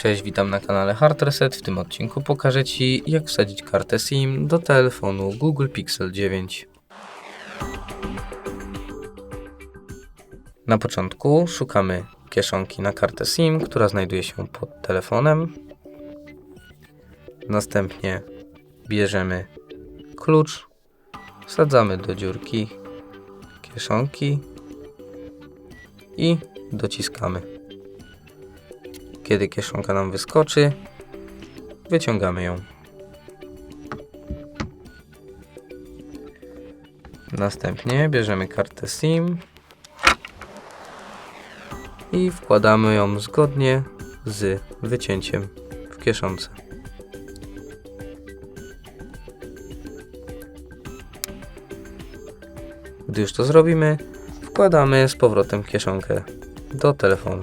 Cześć, witam na kanale Hard Reset. W tym odcinku pokażę Ci, jak wsadzić kartę SIM do telefonu Google Pixel 9. Na początku szukamy kieszonki na kartę SIM, która znajduje się pod telefonem. Następnie bierzemy klucz, wsadzamy do dziurki kieszonki i dociskamy. Kiedy kieszonka nam wyskoczy, wyciągamy ją. Następnie bierzemy kartę SIM i wkładamy ją zgodnie z wycięciem w kieszonce. Gdy już to zrobimy, wkładamy z powrotem kieszonkę do telefonu.